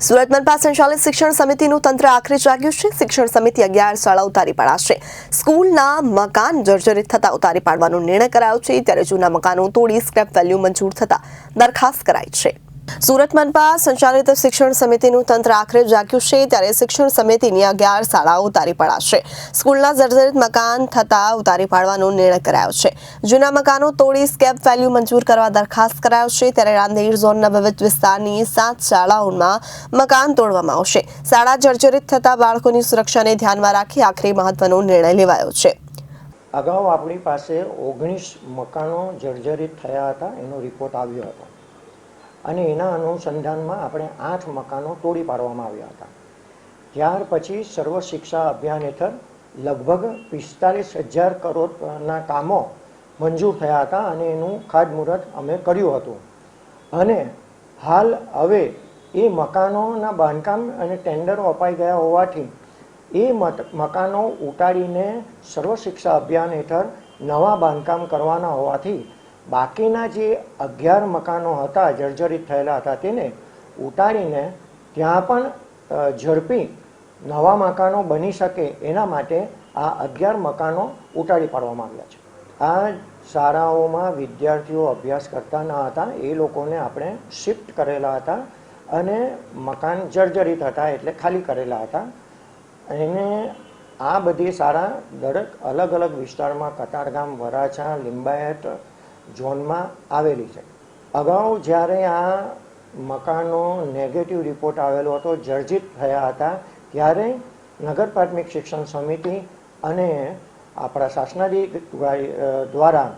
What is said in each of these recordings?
સુરત મનપા સંચાલિત શિક્ષણ સમિતિનું તંત્ર આખરે જાગ્યું છે. શિક્ષણ સમિતિ અગિયાર શાળા ઉતારી પાડાશે. સ્કૂલના મકાન જર્જરિત થતા ઉતારી પાડવાનો નિર્ણય કરાયો છે. ત્યારે જૂના મકાનો તોડી સ્ક્રેપ વેલ્યુ મંજૂર થતા દરખાસ્ત કરાઈ છે. સુરત મનપા સંચાલિત શિક્ષણ સમિતિનું તંત્ર આખરે જાગ્યું છે ત્યારે શિક્ષણ સમિતિની અગિયાર શાળાઓ ઉતારી પડાશે. સ્કૂલના જર્જરિત મકાન થતા ઉતારી પાડવાનો નિર્ણય કરાયો છે. જૂના મકાનો તોડી સ્કેપ વેલ્યુ મંજૂર કરવા દરખાસ્ત કરાયો છે ત્યારે રાંદેર ઝોનના વિવિધ વિસ્તારની સાત શાળાઓમાં મકાન તોડવામાં આવશે. શાળા જર્જરિત થતા બાળકોની સુરક્ષાને ધ્યાનમાં રાખી આખરે મહત્વનો નિર્ણય લેવાયો છે. અગાઉ આપણી પાસે ઓગણીસ મકાનો જર્જરિત થયા હતા, એનો રિપોર્ટ આવ્યો હતો. અને એના અનુસંધાનમાં આપણે આઠ મકાનો તોડી પાડવામાં આવ્યા હતા. ત્યાર પછી સર્વ શિક્ષા અભિયાન હેઠળ લગભગ પિસ્તાલીસ હજાર કરોડના કામો મંજૂર થયા હતા અને એનું ખાતમુહૂર્ત અમે કર્યું હતું. અને હાલ હવે એ મકાનોના બાંધકામ અને ટેન્ડરો અપાઈ ગયા હોવાથી એ મકાનો ઉટાડીને સર્વ શિક્ષા અભિયાન હેઠળ નવા બાંધકામ કરવાના હોવાથી બાકીના જે અગિયાર મકાનો હતા, જર્જરિત થયેલા હતા, તેને ઉતારીને ત્યાં પણ ઝડપી નવા મકાનો બની શકે એના માટે આ અગિયાર મકાનો ઉતારી પાડવામાં આવ્યા છે. આ શાળાઓમાં વિદ્યાર્થીઓ અભ્યાસ કરતા ન હતા, એ લોકોને આપણે શિફ્ટ કરેલા હતા અને મકાન જર્જરિત હતા એટલે ખાલી કરેલા હતા. એને આ બધી શાળા દરેક અલગ અલગ વિસ્તારમાં કતારગામ, વરાછા, લિંબાયત ઝોનમાં આવેલી છે. અગાઉ જ્યારે આ મકાનો નેગેટિવ રિપોર્ટ આવેલો હતો, જર્જિત થયા હતા, ત્યારે નગર પ્રાથમિક શિક્ષણ સમિતિ અને આપણા શાસનાધિક દ્વારા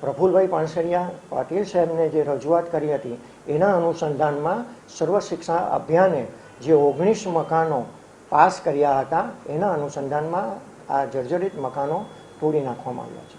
પ્રફુલભાઈ પાનસરિયા, પાટીલ સાહેબને જે રજૂઆત કરી હતી, એના અનુસંધાનમાં સર્વ શિક્ષા અભિયાને જે ઓગણીસ મકાનો પાસ કર્યા હતા, એના અનુસંધાનમાં આ જર્જરિત મકાનો તોડી નાખવામાં આવ્યા છે.